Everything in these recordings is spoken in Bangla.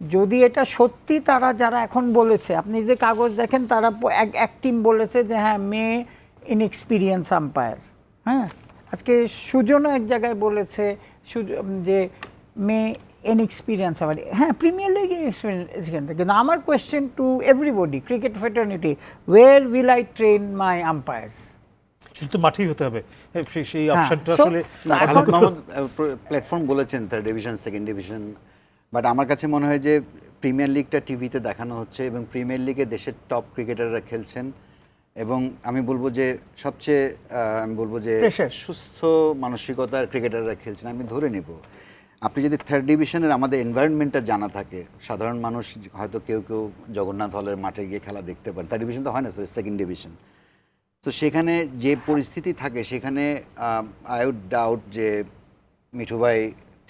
যদি এটা সত্যি তারা যারা এখন বলেছে আপনি যে কাগজ দেখেন তারা এক এক টিম বলেছে যে হ্যাঁ মেয়ে ইনএক্সপিরিয়েন্স আম্পায়ার হ্যাঁ? আজকে সুজনও এক জায়গায় বলেছে যে মেয়ে ইনএক্সপিরিয়েন্স আমার হ্যাঁ প্রিমিয়ার লিগ এক্সপিরিয়েন্স কিন্তু আমার question to everybody cricket fraternity where will I train my umpires শুধু তো মাঠেই হতে হবে। সেই- সেই হ্যাঁ, অপশনটা আসলে প্ল্যাটফর্ম বলেছেন third division second division but আমার কাছে মনে হয় যে প্রিমিয়ার লিগটা টিভিতে দেখানো হচ্ছে এবং প্রিমিয়ার লিগে দেশের টপ ক্রিকেটাররা খেলছেন। এবং আমি বলব যে সবচেয়ে আমি বলব যে সুস্থ মানসিকতার ক্রিকেটাররা খেলছেন আমি ধরে নেব। আপনি যদি থার্ড ডিভিশনের আমাদের এনভায়রনমেন্টটা জানা থাকে সাধারণ মানুষ হয়তো কেউ কেউ জগন্নাথ হলের মাঠে গিয়ে খেলা দেখতে পারেন থার্ড ডিভিশন তো হয় না সেকেন্ড ডিভিশন তো সেখানে যে পরিস্থিতি থাকে সেখানে আই উড ডাউট যে মিঠু ভাই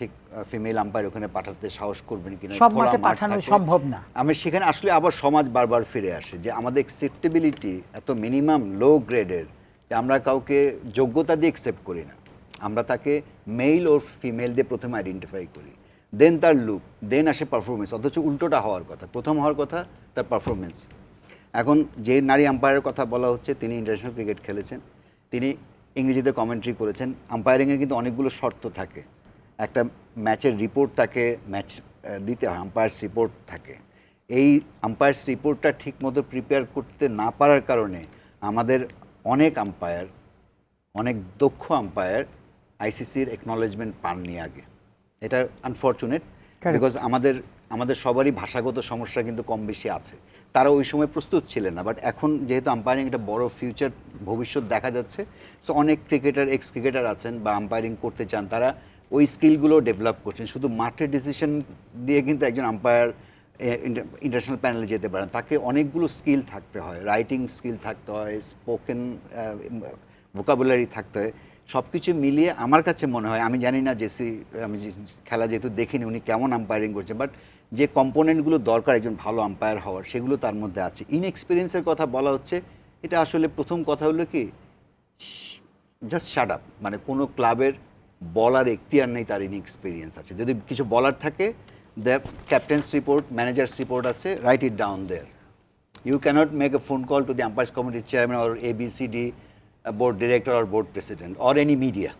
ঠিক ফিমেল আম্পায়ার ওখানে পাঠাতে সাহস করবেন কিনা সব মাঠে পাঠানো সম্ভব না। আমি সেখানে আসলে আবার সমাজ বারবার ফিরে আসে যে আমাদের অ্যাকসেপ্টেবিলিটি এত মিনিমাম লো গ্রেডের যে আমরা কাউকে যোগ্যতা দিয়ে অ্যাকসেপ্ট করি না। আমরা তাকে মেল ওর ফিমেল দিয়ে প্রথমে আইডেন্টিফাই করি। দেন তার লুক দেন আসে পারফরমেন্স অথচ উল্টোটা হওয়ার কথা। প্রথম হওয়ার কথা তার পারফরমেন্স এখন যে নারী আম্পায়ারের কথা বলা হচ্ছে তিনি ইন্টারন্যাশনাল ক্রিকেট খেলেছেন। তিনি ইংরেজিতে কমেন্ট্রি করেছেন। আম্পায়ারিংয়ের কিন্তু অনেকগুলো শর্ত থাকে। একটা ম্যাচের রিপোর্ট তাকে ম্যাচ দিতে হয় আম্পায়ার্স রিপোর্ট থাকে। এই আম্পায়ার্স রিপোর্টটা ঠিকমতো প্রিপেয়ার করতে না পারার কারণে আমাদের অনেক আম্পায়ার অনেক দক্ষ আম্পায়ার আইসিসির একনলেজমেন্ট পাননি আগে। এটা আনফর্চুনেট. বিকজ আমাদের আমাদের সবারই ভাষাগত সমস্যা কিন্তু কম বেশি আছে। তারা ওই সময় প্রস্তুত ছিলেন না বাট এখন যেহেতু আম্পায়ারিং একটা বড় ফিউচার ভবিষ্যৎ দেখা যাচ্ছে সো অনেক ক্রিকেটার এক্স ক্রিকেটার আছেন বা আম্পায়ারিং করতে চান তারা ওই স্কিলগুলো ডেভেলপ করছেন। শুধু মাঠের ডিসিশন দিয়ে কিন্তু একজন আম্পায়ার ইন্টারন্যাশনাল প্যানেলে যেতে পারেন। তাকে অনেকগুলো স্কিল থাকতে হয়। রাইটিং স্কিল থাকতে হয় স্পোকেন ভোকাবুলারি থাকতে হয়। সব কিছু মিলিয়ে আমার কাছে মনে হয়, আমি জানি না জেসি, আমি খেলা যেহেতু দেখিনি, উনি কেমন আম্পায়ারিং করছেন বাট যে কম্পোনেন্টগুলো দরকার একজন ভালো আম্পায়ার হওয়ার, সেগুলো তার মধ্যে আছে। ইনএক্সপিরিয়েন্সের কথা বলা হচ্ছে, এটা আসলে প্রথম কথা হলো কি জাস্ট শাট আপ মানে কোনো ক্লাবের বলার এখতিয়ার নেই, তার ইনএক্সপিরিয়েন্স আছে। যদি কিছু বলার থাকে the captain's report manager's report আছে write it down there you cannot make a phone call to the umpires কমিটির chairman or ABCD B board director or board president or any media